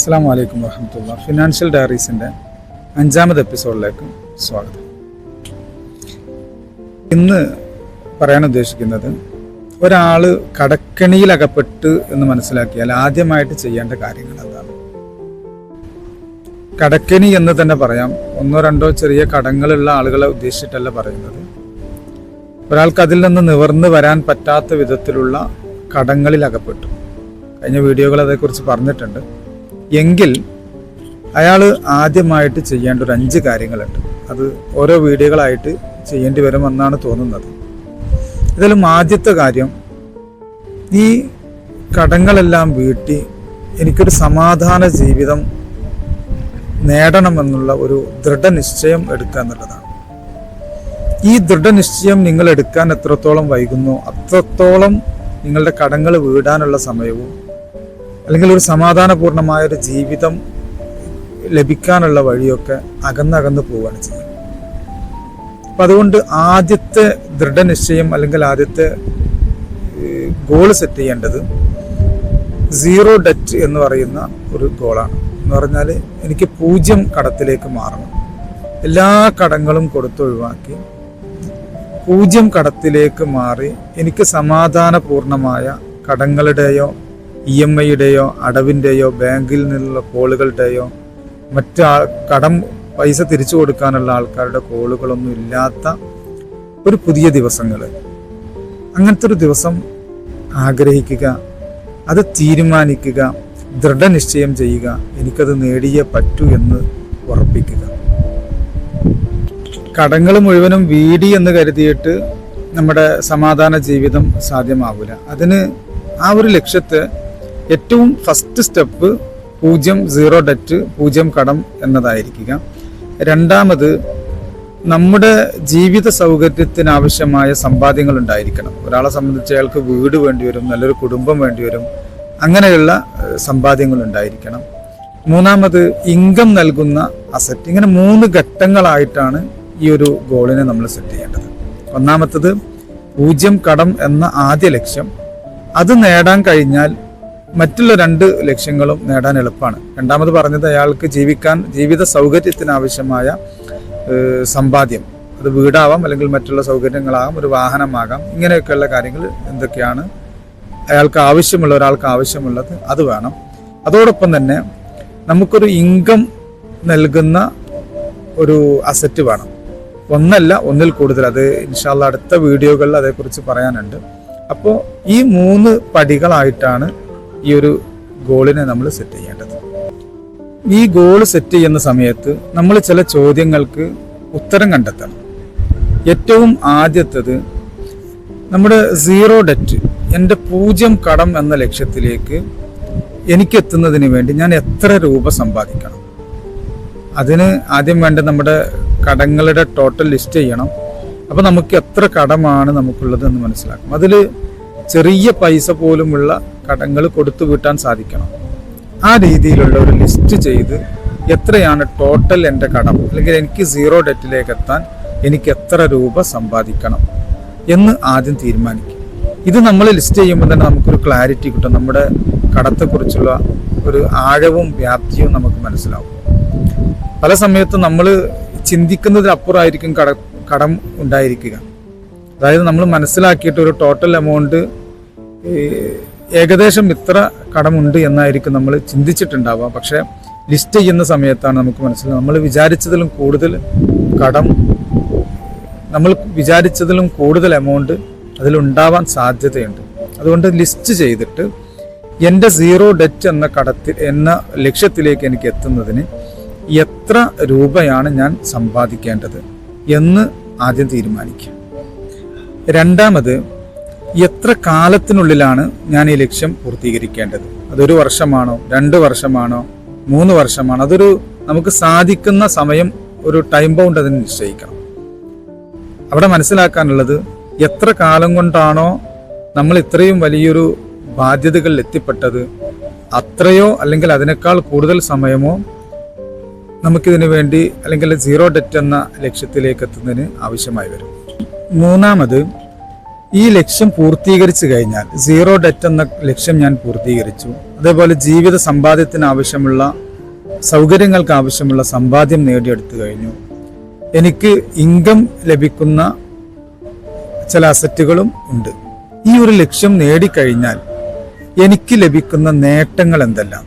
അസ്സാം വലൈക്കും വാഹമത്തുള്ള ഫിനാൻഷ്യൽ ഡയറീസിന്റെ അഞ്ചാമത് എപ്പിസോഡിലേക്ക് സ്വാഗതം. ഇന്ന് പറയാൻ ഉദ്ദേശിക്കുന്നത് ഒരാൾ കടക്കണിയിലകപ്പെട്ട് എന്ന് മനസ്സിലാക്കിയാൽ ആദ്യമായിട്ട് ചെയ്യേണ്ട കാര്യങ്ങൾ എന്താണ്? കടക്കണി എന്ന് തന്നെ പറയാം. ഒന്നോ രണ്ടോ ചെറിയ കടങ്ങളുള്ള ആളുകളെ ഉദ്ദേശിച്ചിട്ടല്ല പറയുന്നത്. ഒരാൾക്ക് അതിൽ നിന്ന് നിവർന്ന് വരാൻ പറ്റാത്ത വിധത്തിലുള്ള കടങ്ങളിൽ അകപ്പെട്ടു. കഴിഞ്ഞ വീഡിയോകൾ അതേക്കുറിച്ച് പറഞ്ഞിട്ടുണ്ട്. എങ്കിൽ അയാൾ ആദ്യമായിട്ട് ചെയ്യേണ്ട ഒരു അഞ്ച് കാര്യങ്ങളുണ്ട്. അത് ഓരോ വീഡിയോകളായിട്ട് ചെയ്യേണ്ടി വരുമെന്നാണ് തോന്നുന്നത്. ഇതിലും ആദ്യത്തെ കാര്യം ഈ കടങ്ങളെല്ലാം വീട്ടി എനിക്കൊരു സമാധാന ജീവിതം നേടണമെന്നുള്ള ഒരു ദൃഢനിശ്ചയം എടുക്കുക എന്നുള്ളതാണ്. ഈ ദൃഢനിശ്ചയം നിങ്ങൾ എടുക്കാൻ എത്രത്തോളം വൈകുന്നു അത്രത്തോളം നിങ്ങളുടെ കടങ്ങൾ വീടാനുള്ള സമയവും അല്ലെങ്കിൽ ഒരു സമാധാനപൂർണമായ ഒരു ജീവിതം ലഭിക്കാനുള്ള വഴിയൊക്കെ അകന്നകന്ന് പോവുകയാണ് ചെയ്യുന്നത്. അപ്പം അതുകൊണ്ട് ആദ്യത്തെ ദൃഢനിശ്ചയം അല്ലെങ്കിൽ ആദ്യത്തെ ഗോൾ സെറ്റ് ചെയ്യേണ്ടത് സീറോ ഡെറ്റ് എന്ന് പറയുന്ന ഒരു ഗോളാണ് എന്ന് പറഞ്ഞാൽ എനിക്ക് പൂജ്യം കടത്തിലേക്ക് മാറണം. എല്ലാ കടങ്ങളും കൊടുത്തൊഴിവാക്കി പൂജ്യം കടത്തിലേക്ക് മാറി എനിക്ക് സമാധാനപൂർണമായ കടങ്ങളുടെയോ ഇ എം ഐയുടെയോ അടവിന്റെയോ ബാങ്കിൽ നിന്നുള്ള കോളുകളുടെയോ മറ്റു കടം പൈസ തിരിച്ചു കൊടുക്കാനുള്ള ആൾക്കാരുടെ കോളുകളൊന്നും ഇല്ലാത്ത ഒരു പുതിയ ദിവസങ്ങൾ അങ്ങനത്തെ ഒരു ദിവസം ആഗ്രഹിക്കുക അത് തീരുമാനിക്കുക ദൃഢനിശ്ചയം ചെയ്യുക എനിക്കത് നേടിയേ പറ്റൂ എന്ന് ഉറപ്പിക്കുക. കടങ്ങൾ മുഴുവനും വീടി എന്ന് കരുതിയിട്ട് നമ്മുടെ സമാധാന ജീവിതം സാധ്യമാവില്ല അതിന് ആ ഒരു ലക്ഷ്യത്തെ ഏറ്റവും ഫസ്റ്റ് സ്റ്റെപ്പ് പൂജ്യം സീറോ ഡെറ്റ് പൂജ്യം കടം എന്നതായിരിക്കുക. രണ്ടാമത് നമ്മുടെ ജീവിത സൗകര്യത്തിനാവശ്യമായ സമ്പാദ്യങ്ങൾ ഉണ്ടായിരിക്കണം. ഒരാളെ സംബന്ധിച്ച് അയാൾക്ക് വീട് വേണ്ടി വരും നല്ലൊരു കുടുംബം വേണ്ടി വരും അങ്ങനെയുള്ള സമ്പാദ്യങ്ങൾ ഉണ്ടായിരിക്കണം. മൂന്നാമത് ഇൻകം നൽകുന്ന അസറ്റ് ഇങ്ങനെ മൂന്ന് ഘട്ടങ്ങളായിട്ടാണ് ഈ ഒരു ഗോളിനെ നമ്മൾ സെറ്റ് ചെയ്യേണ്ടത്. ഒന്നാമത്തത് പൂജ്യം കടം എന്ന ആദ്യ ലക്ഷ്യം. അത് നേടാൻ കഴിഞ്ഞാൽ മറ്റുള്ള രണ്ട് ലക്ഷ്യങ്ങളും നേടാൻ എളുപ്പമാണ്. രണ്ടാമത് പറഞ്ഞത് അയാൾക്ക് ജീവിക്കാൻ ജീവിത സൗകര്യത്തിനാവശ്യമായ സമ്പാദ്യം. അത് വീടാവാം അല്ലെങ്കിൽ മറ്റുള്ള സൗകര്യങ്ങളാകാം ഒരു വാഹനമാകാം ഇങ്ങനെയൊക്കെയുള്ള കാര്യങ്ങൾ എന്തൊക്കെയാണ് അയാൾക്ക് ആവശ്യമുള്ള ഒരാൾക്ക് ആവശ്യമുള്ളത് അത് വേണം. അതോടൊപ്പം തന്നെ നമുക്കൊരു ഇൻകം നൽകുന്ന ഒരു അസറ്റ് വേണം. ഒന്നല്ല ഒന്നിൽ കൂടുതൽ. അത് ഇൻഷാല്ല അടുത്ത വീഡിയോകളിൽ അതേക്കുറിച്ച് പറയാനുണ്ട്. അപ്പോൾ ഈ മൂന്ന് പടികളായിട്ടാണ് ഈ ഒരു ഗോളിനെ നമ്മൾ സെറ്റ് ചെയ്യേണ്ടത്. ഈ ഗോൾ സെറ്റ് ചെയ്യുന്ന സമയത്ത് നമ്മൾ ചില ചോദ്യങ്ങൾക്ക് ഉത്തരം കണ്ടെത്തണം. ഏറ്റവും ആദ്യത്തത് നമ്മുടെ സീറോ ഡെറ്റ് എന്റെ പൂജ്യം കടം എന്ന ലക്ഷ്യത്തിലേക്ക് എനിക്കെത്തുന്നതിന് വേണ്ടി ഞാൻ എത്ര രൂപ സമ്പാദിക്കണം? അതിന് ആദ്യം വേണ്ട നമ്മുടെ കടങ്ങളുടെ ടോട്ടൽ ലിസ്റ്റ് ചെയ്യണം. അപ്പോൾ നമുക്ക് എത്ര കടമാണ് നമുക്കുള്ളത് എന്ന് മനസ്സിലാക്കും അതിൽ ചെറിയ പൈസ പോലുമുള്ള കടങ്ങൾ കൊടുത്തു വീട്ടാൻ സാധിക്കണം. ആ രീതിയിലുള്ള ഒരു ലിസ്റ്റ് ചെയ്ത് എത്രയാണ് ടോട്ടൽ എന്റെ കടം? അല്ലെങ്കിൽ എനിക്ക് സീറോ ഡെറ്റിലേക്ക് എത്താൻ എനിക്ക് എത്ര രൂപ സമ്പാദിക്കണം എന്ന് ആദ്യം തീരുമാനിക്കും. ഇത് നമ്മൾ ലിസ്റ്റ് ചെയ്യുമ്പോൾ തന്നെ നമുക്കൊരു ക്ലാരിറ്റി കിട്ടും. നമ്മുടെ കടത്തെക്കുറിച്ചുള്ള ഒരു ആഴവും വ്യാപ്തിയും നമുക്ക് മനസ്സിലാവും. പല സമയത്തും നമ്മൾ ചിന്തിക്കുന്നതിനപ്പുറമായിരിക്കും കട കടം ഉണ്ടായിരിക്കുക. അതായത് നമ്മൾ മനസ്സിലാക്കിയിട്ട് ഒരു ടോട്ടൽ എമൗണ്ട് ഏകദേശം ഇത്ര കടമുണ്ട് എന്നായിരിക്കും നമ്മൾ ചിന്തിച്ചിട്ടുണ്ടാവുക. പക്ഷേ ലിസ്റ്റ് ചെയ്യുന്ന സമയത്താണ് നമുക്ക് മനസ്സിലാവുക നമ്മൾ വിചാരിച്ചതിലും കൂടുതൽ കടം നമ്മൾ വിചാരിച്ചതിലും കൂടുതൽ എമൗണ്ട് അതിലുണ്ടാവാൻ സാധ്യതയുണ്ട്. അതുകൊണ്ട് ലിസ്റ്റ് ചെയ്തിട്ട് എന്റെ സീറോ ഡെറ്റ് എന്ന കടത്തിൽ എന്ന ലക്ഷ്യത്തിലേക്ക് എനിക്ക് എത്തുന്നതിന് എത്ര രൂപയാണ് ഞാൻ സമ്പാദിക്കേണ്ടത് എന്ന് ആദ്യം തീരുമാനിക്കുക. രണ്ടാമത് എത്ര കാലത്തിനുള്ളിലാണ് ഞാൻ ഈ ലക്ഷ്യം പൂർത്തീകരിക്കേണ്ടത്? അതൊരു വർഷമാണോ? രണ്ട് വർഷമാണോ? മൂന്ന് വർഷമാണോ? അതൊരു നമുക്ക് സാധിക്കുന്ന സമയം ഒരു ടൈം ബൗണ്ട് അതിന് നിശ്ചയിക്കണം. അവിടെ മനസ്സിലാക്കാനുള്ളത് എത്ര കാലം കൊണ്ടാണോ നമ്മൾ ഇത്രയും വലിയൊരു ബാധ്യതകളിൽ എത്തിപ്പെട്ടത്? അത്രയോ അല്ലെങ്കിൽ അതിനേക്കാൾ കൂടുതൽ സമയമോ നമുക്കിതിനു വേണ്ടി അല്ലെങ്കിൽ സീറോ ഡെറ്റ് എന്ന ലക്ഷ്യത്തിലേക്ക് എത്തുന്നതിന് ആവശ്യമായി വരും. മൂന്നാമത് ഈ ലക്ഷ്യം പൂർത്തീകരിച്ചു കഴിഞ്ഞാൽ സീറോ ഡെറ്റ് എന്ന ലക്ഷ്യം ഞാൻ പൂർത്തീകരിച്ചു. അതേപോലെ ജീവിത സമ്പാദ്യത്തിന് ആവശ്യമുള്ള സൗകര്യങ്ങൾക്ക് ആവശ്യമുള്ള സമ്പാദ്യം നേടിയെടുത്തു കഴിഞ്ഞു. എനിക്ക് ഇൻകം ലഭിക്കുന്ന ചില അസറ്റുകളും ഉണ്ട്. ഈ ഒരു ലക്ഷ്യം നേടിക്കഴിഞ്ഞാൽ എനിക്ക് ലഭിക്കുന്ന നേട്ടങ്ങൾ എന്തെല്ലാം?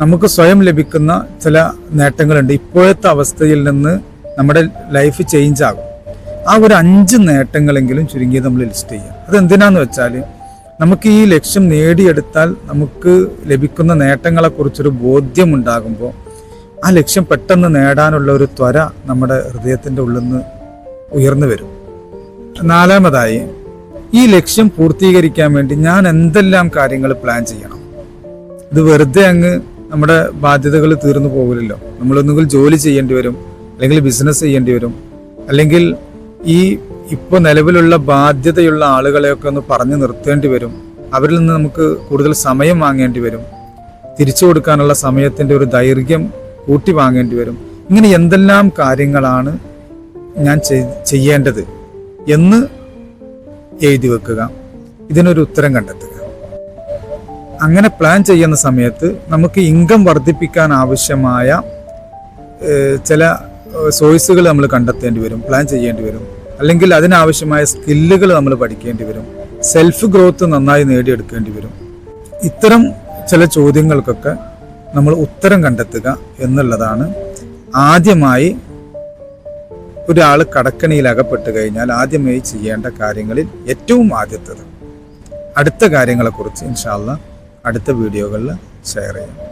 നമുക്ക് സ്വയം ലഭിക്കുന്ന ചില നേട്ടങ്ങളുണ്ട്. ഇപ്പോഴത്തെ അവസ്ഥയിൽ നിന്ന് നമ്മുടെ ലൈഫ് ചേഞ്ച് ആകും. ആ ഒരു അഞ്ച് നേട്ടങ്ങളെങ്കിലും ചുരുങ്ങിയത് നമ്മൾ ലിസ്റ്റ് ചെയ്യുക അതെന്തിനാന്ന് വെച്ചാൽ നമുക്ക് ഈ ലക്ഷ്യം നേടിയെടുത്താൽ നമുക്ക് ലഭിക്കുന്ന നേട്ടങ്ങളെക്കുറിച്ചൊരു ബോധ്യമുണ്ടാകുമ്പോൾ ആ ലക്ഷ്യം പെട്ടെന്ന് നേടാനുള്ള ഒരു ത്വര നമ്മുടെ ഹൃദയത്തിന്റെ ഉള്ളിൽ നിന്ന് ഉയർന്നു വരും. നാലാമതായി ഈ ലക്ഷ്യം പൂർത്തീകരിക്കാൻ വേണ്ടി ഞാൻ എന്തെല്ലാം കാര്യങ്ങൾ പ്ലാൻ ചെയ്യണം? ഇത് വെറുതെ അങ്ങ് നമ്മുടെ ബാധ്യതകൾ തീർന്നു പോകില്ലല്ലോ. നമ്മളൊന്നുകിൽ ജോലി ചെയ്യേണ്ടി വരും അല്ലെങ്കിൽ ബിസിനസ് ചെയ്യേണ്ടി വരും അല്ലെങ്കിൽ ഈ ഇപ്പോൾ നിലവിലുള്ള ബാധ്യതയുള്ള ആളുകളെയൊക്കെ ഒന്ന് പറഞ്ഞു നിർത്തേണ്ടി വരും. അവരിൽ നിന്ന് നമുക്ക് കൂടുതൽ സമയം വാങ്ങേണ്ടി വരും. തിരിച്ചു കൊടുക്കാനുള്ള സമയത്തിന്റെ ഒരു ദൈർഘ്യം കൂട്ടി വാങ്ങേണ്ടി വരും. ഇങ്ങനെ എന്തെല്ലാം കാര്യങ്ങളാണ് ഞാൻ ചെയ്- ചെയ്യേണ്ടത് എന്ന് എഴുതി വെക്കുക. ഇതിനൊരു ഉത്തരം കണ്ടെത്തുക. അങ്ങനെ പ്ലാൻ ചെയ്യുന്ന സമയത്ത് നമുക്ക് ഇൻകം വർദ്ധിപ്പിക്കാൻ ആവശ്യമായ ചില സോഴ്സുകൾ നമ്മൾ കണ്ടെത്തേണ്ടി വരും പ്ലാൻ ചെയ്യേണ്ടി വരും. അല്ലെങ്കിൽ അതിനാവശ്യമായ സ്കില്ലുകൾ നമ്മൾ പഠിക്കേണ്ടി വരും. സെൽഫ് ഗ്രോത്ത് നന്നായി നേടിയെടുക്കേണ്ടി വരും. ഇത്തരം ചില ചോദ്യങ്ങൾക്കൊക്കെ നമ്മൾ ഉത്തരം കണ്ടെത്തുക എന്നുള്ളതാണ്. ആദ്യമായി ഒരാൾ കടക്കണിയിൽ അകപ്പെട്ട് കഴിഞ്ഞാൽ ആദ്യമായി ചെയ്യേണ്ട കാര്യങ്ങളിൽ ഏറ്റവും ആദ്യത്തത്. അടുത്ത കാര്യങ്ങളെക്കുറിച്ച് ഇൻഷാല്ല അടുത്ത വീഡിയോകളിൽ ഷെയർ ചെയ്യാം.